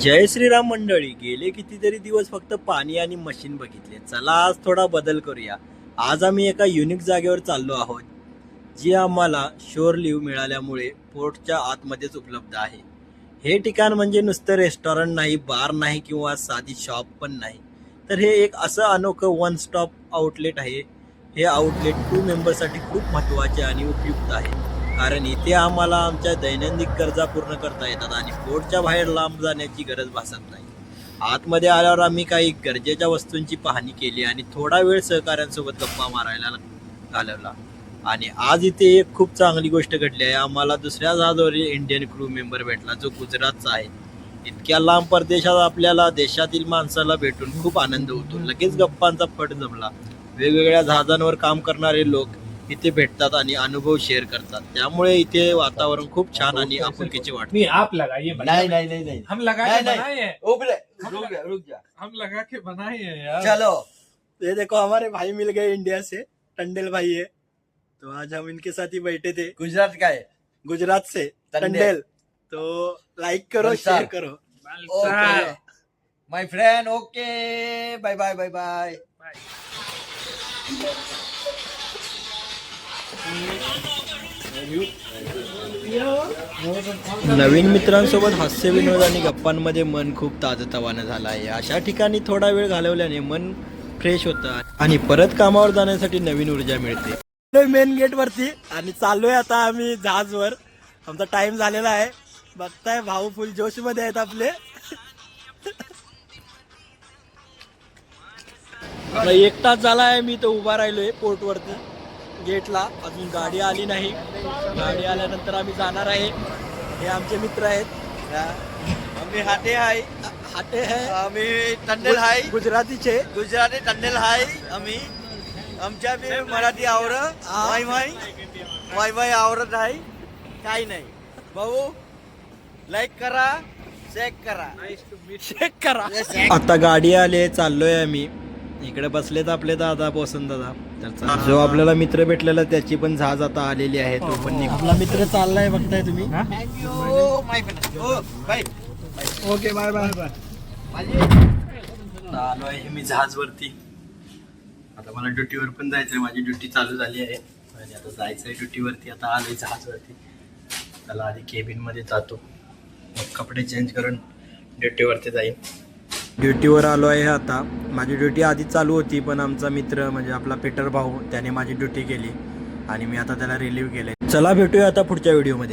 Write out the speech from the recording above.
जय श्रीराम मंडळी गेले कितीतरी दिवस फक्त पाणी आणि मशीन बघितले. चला आज थोडा बदल करूया. आज आम्ही एका युनिक जागेवर चाललो आहोत जी आम्हाला शोर लिव्ह मिळाल्यामुळे पोर्टच्या आतमध्येच उपलब्ध आहे. हे ठिकाण म्हणजे नुसतं रेस्टॉरंट नाही बार नाही किंवा साधी शॉप पण नाही. तर हे एक असं अनोखं वन स्टॉप आउटलेट आहे. हे आउटलेट टू मेंबरसाठी खूप महत्त्वाचे आणि उपयुक्त आहे. कारण इथे आम्हाला आमच्या दैनंदिन गरजा पूर्ण करता येतात आणि पोर्टच्या बाहेर लांब जाण्याची गरज भासत नाही. आतमध्ये आल्यावर आम्ही काही गरजेच्या वस्तूंची पाहणी केली आणि थोडा वेळ सहकाऱ्यांसोबत गप्पा मारायला घालवला. आणि आज इथे एक खूप चांगली गोष्ट घडली आहे. आम्हाला दुसऱ्या जहाजावरील इंडियन क्रू मेंबर भेटला जो गुजरातचा आहे. इतक्या लांब परदेशात आपल्याला देशातील माणसाला भेटून खूप आनंद होतो. लगेच गप्पांचा फट जमला. वेगवेगळ्या जहाजांवर काम करणारे लोक इथे भेटतात आणि अनुभव शेअर करतात. त्यामुळे इथे वातावरण खूप छान आणि आपुलकीचे वाटते नहीं आप लगाइए भैया। नहीं नहीं नहीं नहीं. हम लगा के नहीं। बनाए हैं. रुक जा रुक जा रुक जा. हम लगा के बनाए हैं यार. चलो. ये देखो हमारे भाई मिल गए इंडिया से. टंडेल भाई है. तो आज हम इनके साथ ही बैठे थे. गुजरात का है. गुजरात से. टंडेल। टंडेल. तो लाइक करो। शेयर करो. Okay my friend okay bye bye bye bye नवीन मित्रांसोबत हास्य विनोद आणि गप्पांमध्ये मन खूप ताजतवानं झालं आहे अशा ठिकाणी थोडा वेळ घालवल्याने मन फ्रेश होतं आणि परत कामावर जाण्यासाठी नवीन ऊर्जा मिळते. मेन गेट वरती आणि चाललोय आता आम्ही जहाजवर. आमचा टाइम झालेला आहे. बघताय भाऊ फुल जोशमध्ये आहेत आपले. आता एक तास झाला आहे मी तो उभा राहिलोय पोर्ट वरती गेटला. अजून गाडी आली नाही. गाडी आल्यानंतर आम्ही जाणार आहे. हे आमचे मित्र आहेत. आम्ही हाटे हाय. हाटे है आम्ही टंडेल हाय. गुजरातीचे. गुजराती टंडेल हाय. आम्ही. आमच्या बी मराठी आवरत माय माय माय माय आवरत आहे काही नाही. भाऊ लाईक करा. चेक करा. चेक करा. आता गाडी आली चाललोय आम्ही. इकडे बसलेत आपले दादा पोसन दादा तर. जो आपल्याला मित्र भेटलेला त्याची पण जहाज आता आलेली आहे तो पण आपला मित्र चाललाय बघताय तुम्ही. Thank you my friend oh bye okay bye bye bye आलो आहे मी जहाजवरती आता मला ड्युटीवर पण जायचंय माझी ड्युटी चालू झाली आहे. आणि आता जायचंय ड्युटीवरती आता आलोय जहाजवरती त्याला आधी केबिनमध्ये जातो. मग कपडे चेंज करून ड्युटीवरती जाईन. ड्युटीवर आलो आहे आता. माझी ड्युटी आधीच चालू होती पण आमचा मित्र म्हणजे आपला पेटर भाऊ त्याने माझी ड्युटी केली आणि मी आता त्याला रिलीव्ह केले चला भेटूया आता पुढच्या व्हिडिओमध्ये